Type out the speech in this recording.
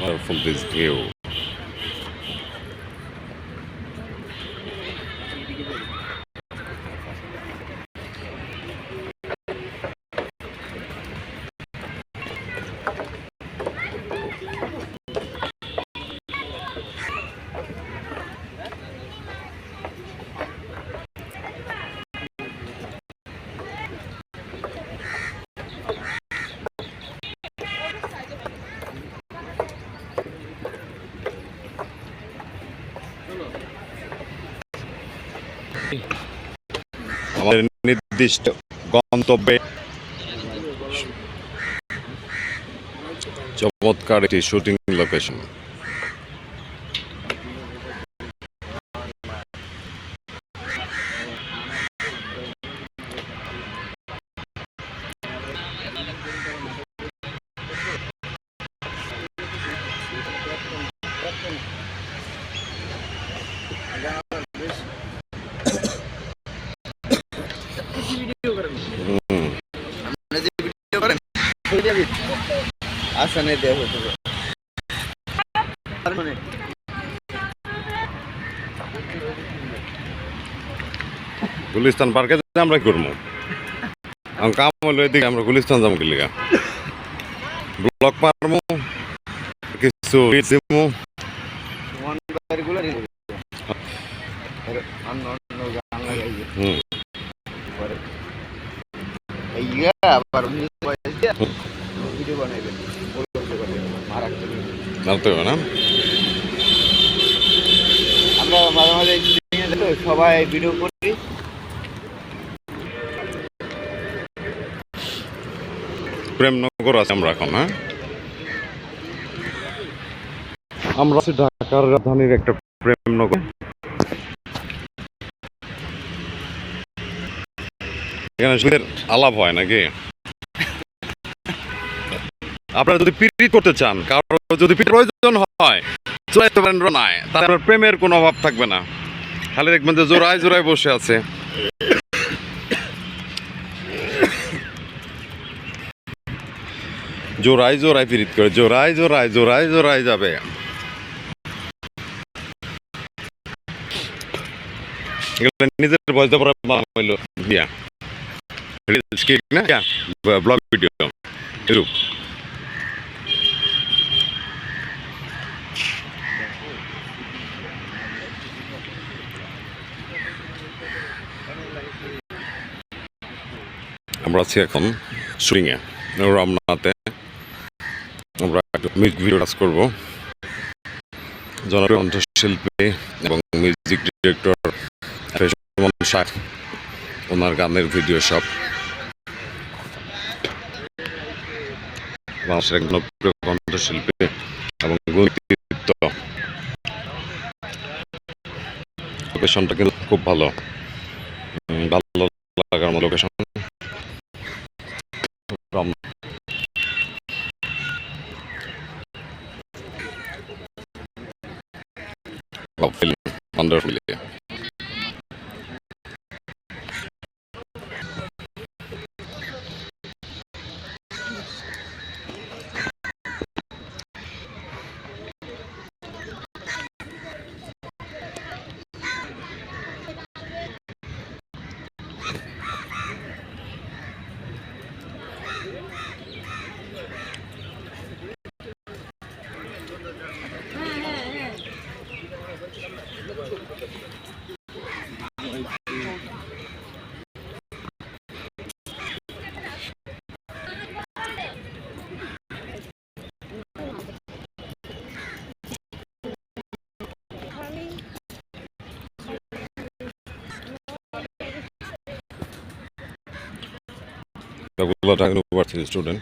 Wonderful this view. আমাদের নির্দিষ্ট গন্তব্যে চমৎকার একটি শুটিং লোকেশন আচ্ছা নেই হতে গুলিস্তান পার্কে আমরা করব? কাম হলো এদিকে আমরা গুলিস্তান যাব কি ব্লক পারব কিছু দিমু এইয়া আবার ভিডিও বানাইবেন জানতে হবে না? আমরা মাঝে মাঝে shooting এ যাই তো, সবাই ভিডিও করি। প্রেমনগর আছে আমরা এখন হ্যাঁ? আমরা আছি ঢাকার রাজধানীর একটা প্রেমনগর। এখানে সুদের আলাপ হয় নাকি? আপনারা যদি পিরিত করতে চান, কারও যদি পিঠ প্রয়োজন হয় চলাইতে পারেন নাই তাহলে আপনার প্রেমের কোনো অভাব থাকবে না। খালি দেখবেন যে জোড়ায় জোড়ায় বসে আছে। জোড়ায় জোড়ায় পিরিত করে, জোড়ায় জোড়ায় জোড়ায় জোড়ায় যাবে। নিজের বয়সে হইল, বিয়া। আমরা আছি এখন শুটিংয়ে রমনাতে আমরা মিউজিক ভিডিও কাজ করব জনপ্রিয় কণ্ঠশিল্পী এবং মিউজিক ডিরেক্টর ওনার গানের ভিডিও সব বাংলাদেশের এক জনপ্রিয় কণ্ঠশিল্পী এবং লোকেশনটা কিন্তু খুব ভালো। ভালো লাগার মতো লোকেশন আবদুল্লাহ ঢাকা ইউনিভার্সিটির স্টুডেন্ট